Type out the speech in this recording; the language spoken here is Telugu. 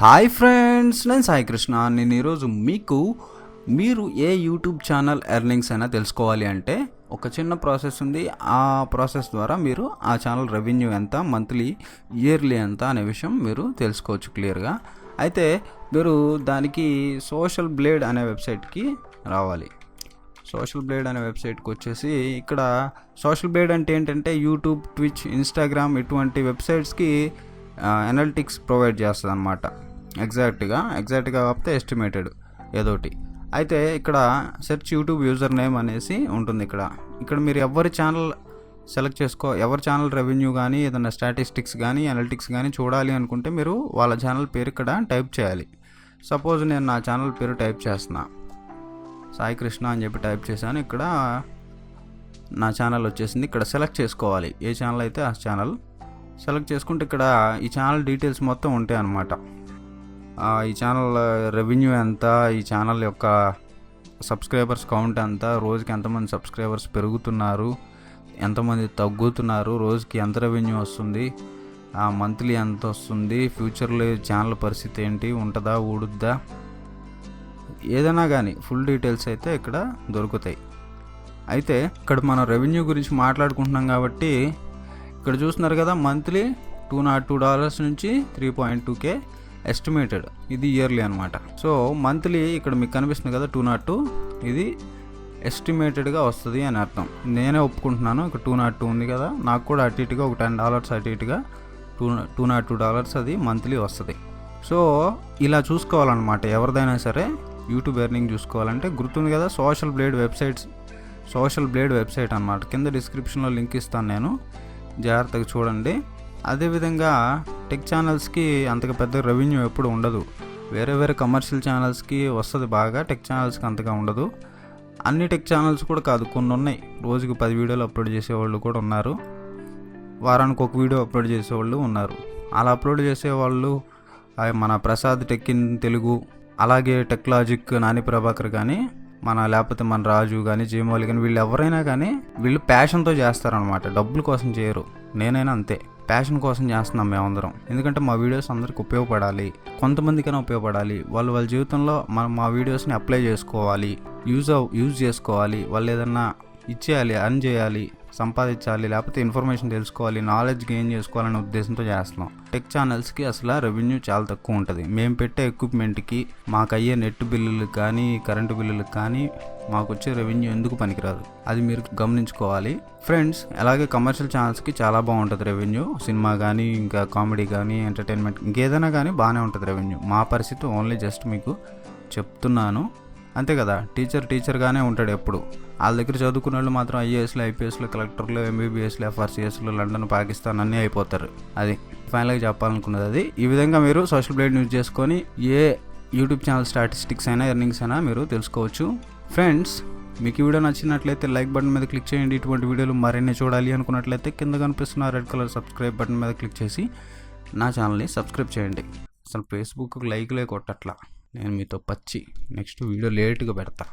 హాయ్ ఫ్రెండ్స్ నేను సాయి కృష్ణ. నేను ఈరోజు మీకు మీరు ఏ యూట్యూబ్ ఛానల్ ఎర్నింగ్స్ అయినా తెలుసుకోవాలి అంటే ఒక చిన్న ప్రాసెస్ ఉంది. ఆ ప్రాసెస్ ద్వారా మీరు ఆ ఛానల్ రెవెన్యూ ఎంత మంత్లీ ఇయర్లీ ఎంత అనే విషయం మీరు తెలుసుకోవచ్చు క్లియర్గా. అయితే మీరు దానికి సోషల్ బ్లేడ్ అనే వెబ్సైట్కి రావాలి. సోషల్ బ్లేడ్ అనే వెబ్సైట్కి వచ్చేసి ఇక్కడ సోషల్ బ్లేడ్ అంటే ఏంటంటే యూట్యూబ్ ట్విచ్ ఇన్స్టాగ్రామ్ ఇటువంటి వెబ్సైట్స్కి ఎనలిటిక్స్ ప్రొవైడ్ చేస్తుంది అనమాట ఎగ్జాక్ట్గా ఎగ్జాక్ట్గా కాకపోతే ఎస్టిమేటెడ్ ఏదోటి. అయితే ఇక్కడ సెర్చ్ యూట్యూబ్ యూజర్ నేమ్ అనేసి ఉంటుంది ఇక్కడ. ఇక్కడ మీరు ఎవరి ఛానల్ సెలెక్ట్ చేసుకో ఎవరి ఛానల్ రెవెన్యూ కానీ ఏదైనా స్టాటిస్టిక్స్ కానీ అనలిటిక్స్ కానీ చూడాలి అనుకుంటే మీరు వాళ్ళ ఛానల్ పేరు ఇక్కడ టైప్ చేయాలి. సపోజ్ నేను నా ఛానల్ పేరు టైప్ చేస్తున్నా. సాయి కృష్ణ అని చెప్పి టైప్ చేశాను. ఇక్కడ నా ఛానల్ వచ్చేసింది. ఇక్కడ సెలెక్ట్ చేసుకోవాలి. ఏ ఛానల్ అయితే ఆ ఛానల్ సెలెక్ట్ చేసుకుంటే ఇక్కడ ఈ ఛానల్ డీటెయిల్స్ మొత్తం ఉంటాయి అన్నమాట ఈ ఛానల్ రెవెన్యూ ఎంత? ఈ ఛానల్ యొక్క సబ్స్క్రైబర్స్ కౌంట్ ఎంత? రోజుకి ఎంతమంది సబ్స్క్రైబర్స్ పెరుగుతున్నారు? ఎంతమంది తగ్గుతున్నారు? రోజుకి ఎంత రెవెన్యూ వస్తుంది? ఆ మంత్లీ ఎంత వస్తుంది? ఫ్యూచర్లో ఛానల్ పరిస్థితి ఏంటి? ఉంటుందా? ఊడుద్దా? ఏదైనా కానీ ఫుల్ డీటెయిల్స్ అయితే ఇక్కడ దొరుకుతాయి. అయితే ఇక్కడ మనం రెవెన్యూ గురించి మాట్లాడుకుంటున్నాం కాబట్టి ఇక్కడ చూస్తున్నారు కదా monthly two naught two dollars నుంచి three point two K estimated. ఇది ఇయర్లీ అనమాట సో మంత్లీ ఇక్కడ మీకు కనిపిస్తుంది కదా టూ నాట్ టూ. ఇది ఎస్టిమేటెడ్గా వస్తుంది అని అర్థం. నేనే ఒప్పుకుంటున్నాను ఇక్కడ టూ నాట్ టూ ఉంది కదా. నాకు కూడా అటు ఇటుగా ఒక టెన్ డాలర్స్ అటు ఇటుగా two two naught two dollars అది మంత్లీ వస్తుంది. సో ఇలా చూసుకోవాలన్నమాట. ఎవరిదైనా సరే యూట్యూబ్ ఎర్నింగ్ చూసుకోవాలంటే గుర్తుంది కదా Social Blade websites Social Blade website అనమాట కింద డిస్క్రిప్షన్లో లింక్ ఇస్తాను నేను. జాగ్రత్తగా చూడండి. అదేవిధంగా టెక్ ఛానల్స్కి అంతగా పెద్ద రెవెన్యూ ఎప్పుడు ఉండదు. వేరే వేరే కమర్షియల్ ఛానల్స్కి వస్తుంది బాగా టెక్ ఛానల్స్కి అంతగా ఉండదు. అన్ని టెక్ ఛానల్స్ కూడా కాదు కొన్ని ఉన్నాయి. రోజుకి పది వీడియోలు అప్లోడ్ చేసేవాళ్ళు కూడా ఉన్నారు. వారానికి ఒక వీడియో అప్లోడ్ చేసేవాళ్ళు ఉన్నారు. అలా అప్లోడ్ చేసేవాళ్ళు మన ప్రసాద్ టెక్ ఇన్ తెలుగు అలాగే టెక్లాజిక్ నాని ప్రభాకర్ కానీ మన లేకపోతే మన రాజు కానీ జేమోలి కానీ వీళ్ళు ఎవరైనా కానీ వీళ్ళు ప్యాషన్తో చేస్తారనమాట డబ్బుల కోసం చేయరు. నేనైనా అంతే. ప్యాషన్ కోసం చేస్తున్నాం మేమందరం. ఎందుకంటే మా వీడియోస్ అందరికి ఉపయోగపడాలి. కొంతమందికైనా ఉపయోగపడాలి. వాళ్ళు వాళ్ళ జీవితంలో మనం మా వీడియోస్ని అప్లై చేసుకోవాలి. యూజ్ అవ్ యూజ్ చేసుకోవాలి. వాళ్ళు ఏదన్నా ఇచ్చేయాలి అర్న్ చేయాలి. సంపాదించాలి లేకపోతే ఇన్ఫర్మేషన్ తెలుసుకోవాలి నాలెడ్జ్ గెయిన్ చేసుకోవాలనే ఉద్దేశంతో చేస్తున్నాం. టెక్ ఛానల్స్కి అసలు రెవెన్యూ చాలా తక్కువ ఉంటుంది. మేము పెట్టే ఎక్విప్మెంట్కి మాకు అయ్యే నెట్ బిల్లులకు కానీ కరెంటు బిల్లులకు కానీ మాకు వచ్చే రెవెన్యూ ఎందుకు పనికిరాదు? అది మీరు గమనించుకోవాలి. ఫ్రెండ్స్ అలాగే కమర్షియల్ ఛానల్స్కి చాలా బాగుంటుంది రెవెన్యూ. సినిమా కానీ ఇంకా కామెడీ కానీ ఎంటర్టైన్మెంట్ ఇంకేదైనా కానీ బాగానే ఉంటుంది రెవెన్యూ. మా పరిస్థితి ఓన్లీ జస్ట్ మీకు చెప్తున్నాను. అంతే కదా టీచర్ టీచర్గానే ఉంటాడు ఎప్పుడు. వాళ్ళ దగ్గర చదువుకున్న వాళ్ళు మాత్రం ఐఏఎస్లు ఐపీఎస్లు కలెక్టర్లు ఎంబీబీఎస్లు ఎఫ్ఆర్సీఎస్లు లండన్ పాకిస్తాన్ అన్నీ అయిపోతారు. అది ఫైనల్గా చెప్పాలనుకున్నది అది. ఈ విధంగా మీరు సోషల్ బ్లేడ్ యూజ్ చేసుకొని ఏ యూట్యూబ్ ఛానల్ స్టాటిస్టిక్స్ అయినా ఎర్నింగ్స్ అయినా మీరు తెలుసుకోవచ్చు. ఫ్రెండ్స్ మీకు ఈ వీడియో నచ్చినట్లయితే లైక్ బటన్ మీద క్లిక్ చేయండి. ఇటువంటి వీడియోలు మరిన్ని చూడాలి అనుకున్నట్లయితే కింద కనిపిస్తున్న రెడ్ కలర్ సబ్స్క్రైబ్ బటన్ మీద క్లిక్ చేసి నా ఛానల్ని సబ్స్క్రైబ్ చేయండి. అసలు ఫేస్బుక్ లైక్లే కొట్టట్లా. నేను మీతో పచ్చి నెక్స్ట్ వీడియో లేట్గా పెడతా.